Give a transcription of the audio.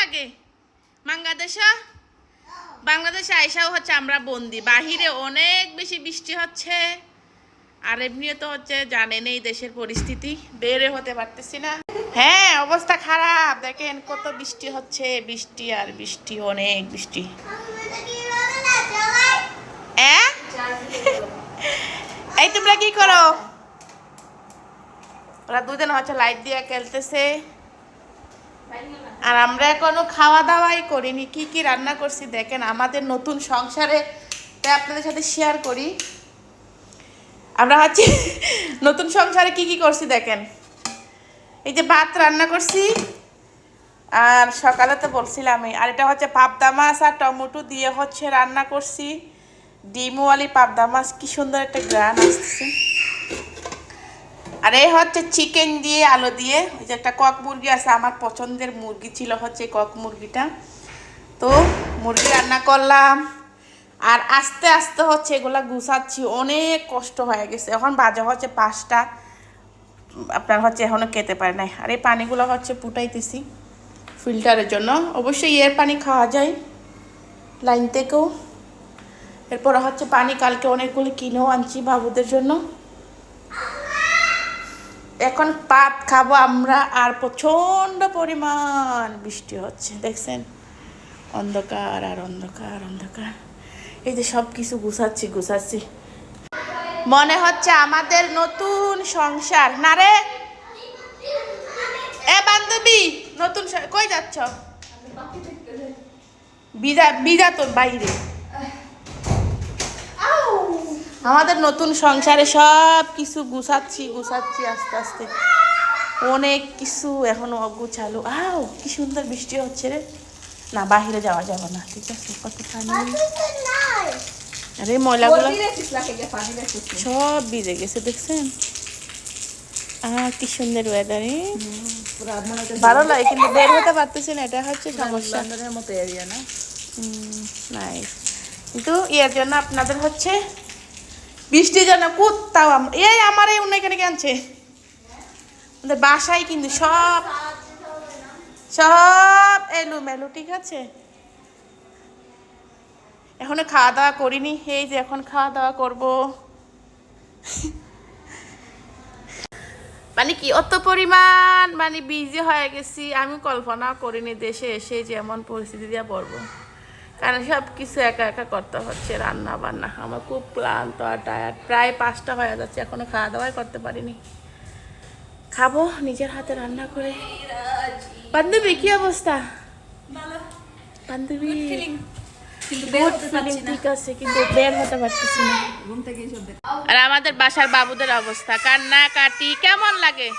লাগে? বাংলাদেশ? বাংলাদেশে আইসাও হচ্ছে আমরা বন্দি। বাহিরে অনেক বেশি বৃষ্টি হচ্ছে। আর এমনিও তো হচ্ছে জানেন এই দেশের পরিস্থিতি। বেরে হতে পারতেছি না। হ্যাঁ অবস্থা খারাপ। দেখেন কত বৃষ্টি হচ্ছে। বৃষ্টি আর বৃষ্টি, অনেক বৃষ্টি? এই তোমরা কি করো? ওরা দুজন হচ্ছে লাইট দিয়ে খেলতেছে। আর আমরা এখনও খাওয়া দাওয়াই করিনি, কি কি রান্না করছি দেখেন, আমাদের নতুন সংসারে তাই আপনাদের সাথে শেয়ার করি। আমরা হচ্ছে নতুন সংসারে কি কি করছি দেখেন। এই যে ভাত রান্না করছি, আর সকালে তো বলছিলামই, আর এটা হচ্ছে পাবদা মাছ আর টমেটো দিয়ে হচ্ছে রান্না করছি। ডিমওয়ালি পাবদা মাছ, কি সুন্দর একটা গ্রান আসছে আর এই হচ্ছে চিকেন দিয়ে আলু দিয়ে, ওই যে একটা কক মুরগি আছে, আমার পছন্দের মুরগি ছিল হচ্ছে কক মুরগিটা। তো মুরগি রান্না করলাম, আর আস্তে আস্তে হচ্ছে এগুলা গুছাচ্ছি, অনেক কষ্ট হয়ে গেছে। এখন বাজে হচ্ছে পাঁচটা, আপনার হচ্ছে এখনও খেতে পারে নাই। আর এই পানিগুলো হচ্ছে ফুটাইতেছি ফিল্টারের জন্য। অবশ্যই এর পানি খাওয়া যায়, লাইন থেকেও। এরপর হচ্ছে পানি কালকে অনেকগুলো কিনেও আনছি বাবুদের জন্য। এখন পাত খাব আমরা, আর প্রচণ্ড পরিমাণ বৃষ্টি হচ্ছে, দেখছেন? অন্ধকার আর অন্ধকার অন্ধকার। এই যে সব কিছু গুছাচ্ছি গুছাচ্ছি। মনে হচ্ছে আমাদের নতুন সংসার। না রে? এ বান্ধবী, নতুন কই যাচ্ছ? বিজা বিজা তোর বাইরে। আমাদের নতুন সংসারে সব কিছু গুছাচ্ছি গুছাচ্ছি আস্তে আস্তে। অনেক কিছু এখনও অগুছালো। আও কি সুন্দর বৃষ্টি হচ্ছে রে। না বাহিরে যাওয়া যাবে না ঠিক আছে? কত পানি। আরে ময়লাগুলো সব ভিজে গেছে দেখছেন? আহ কি সুন্দর ওয়েদারে ভালো লাগে কিন্তু বের হতে পারতেছি না এটা হচ্ছে সমস্যা। মতো এরিয়া না? নাইস কিন্তু এর জন্য আপনাদের হচ্ছে বৃষ্টির জন্য কোথাও এই আমার এই অন্য এখানে আনছে? আমাদের বাসায় কিন্তু সব সব এলু মেলু ঠিক আছে? এখনও খাওয়া দাওয়া করিনি, এই যে এখন খাওয়া দাওয়া করব। মানে কি, অত পরিমাণ মানে বিজি হয়ে গেছি আমি কল্পনা করিনি দেশে এসে যে এমন পরিস্থিতি দিয়ে পড়ব। কারণ সব কিছু একা একা করতে হচ্ছে রান্না বান্না আমার খুব ক্লান্ত আর টায়ার্ড প্রায় পাঁচটা হয়ে যাচ্ছে এখনও খাওয়া দাওয়াই করতে পারিনি। খাব নিজের হাতে রান্না করে। বান্ধবী কি অবস্থা? বান্ধবী ঠিক আছে কিন্তু বের হতে পারতেছি না। আর আমাদের বাসার বাবুদের অবস্থা। কান্না কাটি কেমন লাগে?